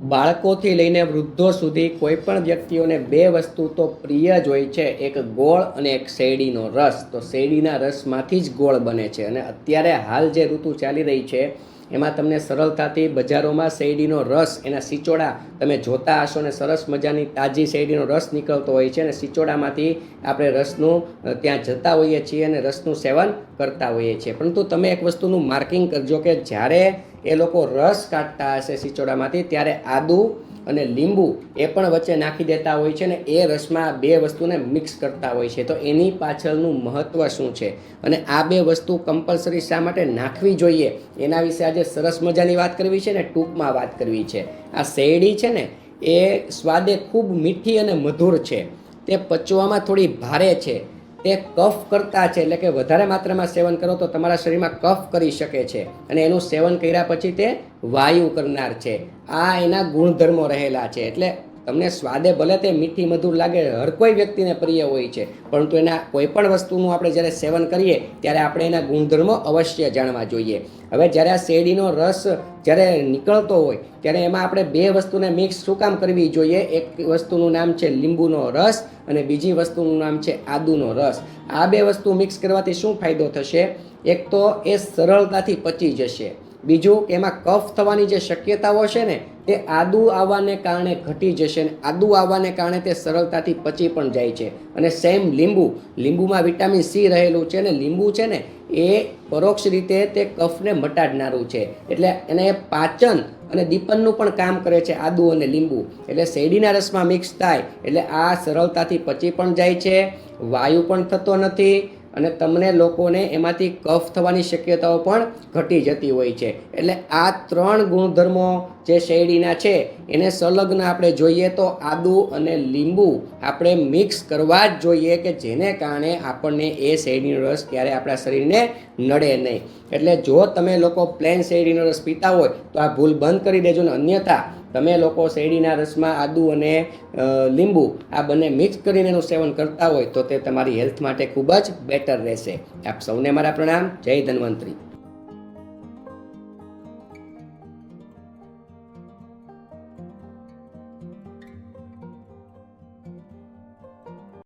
બાળકોથી લઈને વૃદ્ધો સુધી કોઈ પણ વ્યક્તિઓને બે વસ્તુ તો પ્રિય જ હોય છે, એક ગોળ અને એક શેરડીનો રસ. તો શેરડીના રસમાંથી જ ગોળ બને છે અને અત્યારે હાલ જે ઋતુ ચાલી રહી છે, એમાં તમને સરળતાથી બજારોમાં શેરડીનો રસ, એના સિચોડા તમે જોતા હશો ને સરસ મજાની તાજી શેરડીનો રસ નીકળતો હોય છે અને સિચોડામાંથી આપણે રસનું ત્યાં જતા હોઈએ છીએ અને રસનું સેવન કરતા હોઈએ છીએ. પરંતુ તમે એક વસ્તુનું માર્કિંગ કરજો કે જ્યારે એ લોકો રસ કાઢતા હશે સિચોડામાંથી ત્યારે આદુ અને લીંબુ એ પણ વચ્ચે નાખી દેતા હોય છે ને એ રસમાં બે વસ્તુને મિક્સ કરતા હોય છે. તો એની પાછળનું મહત્ત્વ શું છે? અને આ બે વસ્તુ કમ્પલસરી શા માટે નાખવી જોઈએ? એના વિશે આજે સરસ મજાની વાત કરવી છે ને ટૂંકમાં વાત કરવી છે. આ શેરડી છે ને, એ સ્વાદે ખૂબ મીઠી અને મધુર છે. તે પચવામાં થોડી ભારે છે. તે કફ કરતા છે, એટલે કે વધારે માત્રામાં સેવન કરો તો તમારા શરીરમાં કફ કરી શકે છે અને એનું સેવન કર્યા પછી તે વાયુ કરનાર છે. આ એના ગુણધર્મો રહેલા છે, એટલે તમને સ્વાદે ભલે તે મીઠી મધુર લાગે, હર કોઈ વ્યક્તિને પ્રિય હોય છે. પરંતુ એના કોઈ પણ વસ્તુનું આપણે જ્યારે સેવન કરીએ, ત્યારે આપણે એના ગુણધર્મો અવશ્ય જાણવા જોઈએ. હવે જ્યારે આ શેરડીનો રસ જ્યારે નીકળતો હોય, ત્યારે એમાં આપણે બે વસ્તુને મિક્સ શું કામ કરવી જોઈએ? એક વસ્તુનું નામ છે લીંબુનો રસ અને બીજી વસ્તુનું નામ છે આદુનો રસ. આ બે વસ્તુ મિક્સ કરવાથી શું ફાયદો થશે? એક તો એ સરળતાથી પચી જશે. બીજું, એમાં કફ થવાની જે શક્યતાઓ છે ને તે આદુ આવવાને કારણે ઘટી જશે અને આદુ આવવાને કારણે તે સરળતાથી પચી પણ જાય છે. અને સેમ લીંબુ, લીંબુમાં વિટામિન સી રહેલું છે અને લીંબુ છે ને એ પરોક્ષ રીતે તે કફને મટાડનારું છે. એટલે એને પાચન અને દીપનનું પણ કામ કરે છે આદુ અને લીંબુ. એટલે શેરડીના રસમાં મિક્સ થાય, એટલે આ સરળતાથી પચી પણ જાય છે, વાયુ પણ થતો નથી અને તમને લોકોને એમાંથી કફ થવાની શક્યતાઓ પણ ઘટી જતી હોય છે. એટલે આ ત્રણ ગુણધર્મો જે શેરડીના છે, એને સંલગ્ન આપણે જોઈએ તો આદુ અને લીંબુ આપણે મિક્સ કરવા જ જોઈએ કે જેને કારણે આપણને એ શેરડીનો રસ ક્યારે આપણા શરીરને નડે નહીં. એટલે જો તમે લોકો પ્લેન શેરડીનો રસ પીતા હોય, તો આ ભૂલ બંધ કરી દેજો ને અન્યથા તમે લોકો શેરડીના રસમાં આદુ અને લીંબુ આ બંને મિક્સ કરીને એનું સેવન કરતા હોય તો તે તમારી હેલ્થ માટે ખૂબ જ બેટર રહેશે. આપ સૌને મારા પ્રણામ. જય ધન્વંતરી.